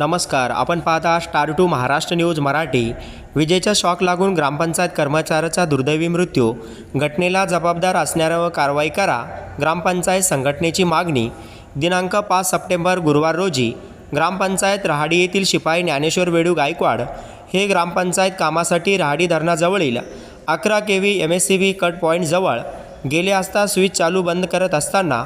नमस्कार आपण पाहता star two Maharashtra news Marathi. विजेचा शॉक लागून ग्रामपंचायत कर्मचाऱ्याचा दुर्दैवी मृत्यू. घटनेला जबाबदार असणाऱ्यावर कारवाई करा ग्रामपंचायत संघटनेची मागणी. दिनांक पाच सप्टेंबर गुरुवार रोजी ग्रामपंचायत रहाडी येथील शिपाई ज्ञानेश्वर वेडू गायकवाड हे ग्रामपंचायत कामासाठी रहाडी धरणाजवळील अकरा K V M S C V cut पॉईंटजवळ गेले असता स्विच चालू बंद करत असताना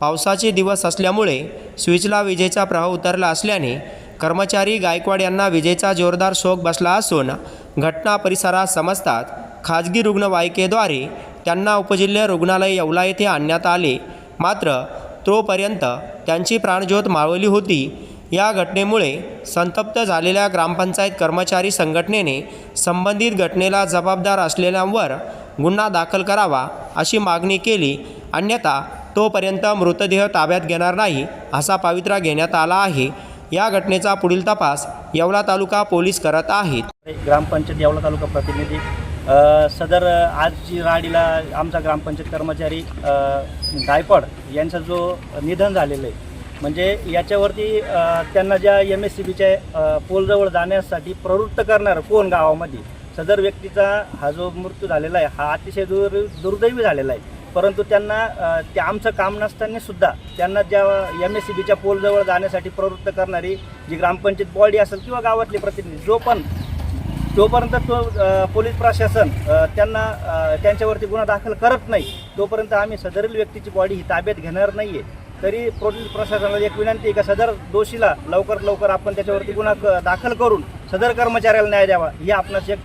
पावसाचे दिवस असल्यामुळे स्विचला विजेचा प्रवाह उतरला असल्याने कर्मचारी गायकवाड यांना विजेचा जोरदार शोक बसला असून घटना परिसरात समजतात खाजगी रुग्णवाहिकेद्वारे त्यांना उपजिल्हा रुग्णालय येवला येथे आणण्यात आले. मात्र तोपर्यंत त्यांची प्राणज्योत माळवली होती. या घटनेमुळे संतप्त झालेल्या ग्रामपंचायत कर्मचारी संघटनेने संबंधित घटनेला जबाबदार असलेल्यांवर गुन्हा दाखल करावा अशी मागणी केली. अन्यथा तोपर्यंत मृतदेह ताब्यात घेणार नाही असा पावित्रा घेण्यात आला आहे. या घटनेचा पुढील तपास येवला तालुका पोलीस करत आहेत. ग्रामपंचायत येवला तालुका प्रतिनिधी सदर आजची राडीला आमचा ग्रामपंचायत कर्मचारी गायपड गायकवाड यांचा जो निधन झालेलं आहे म्हणजे याच्यावरती त्यांना ज्या एम एस सी बीच्या पोलजवळ जाण्यासाठी प्रवृत्त करणार कोण गावामध्ये सदर व्यक्तीचा हा जो मृत्यू झालेला आहे हा अतिशय दुर् दुर्दैवी झालेला आहे. परंतु त्यांना ते आमचं काम नसताना सुद्धा त्यांना ज्या एम एस सी बीच्या पोलजवळ जाण्यासाठी प्रवृत्त करणारी जी ग्रामपंचायत बॉडी असेल किंवा गावातले प्रतिनिधी जो पण जोपर्यंत तो पोलीस प्रशासन त्यांना त्यांच्यावरती गुन्हा दाखल करत नाही तोपर्यंत आम्ही सदरील व्यक्तीची बॉडी ही ताब्यात घेणार नाही आहे तरी पोलीस प्रशासनाला एक विनंती आहे का सदर दोषीला लवकर लवकर आपण त्याच्यावरती गुन्हा क- दाखल करून सदर कर्मचाऱ्याला न्याय द्यावा ही आपणास एक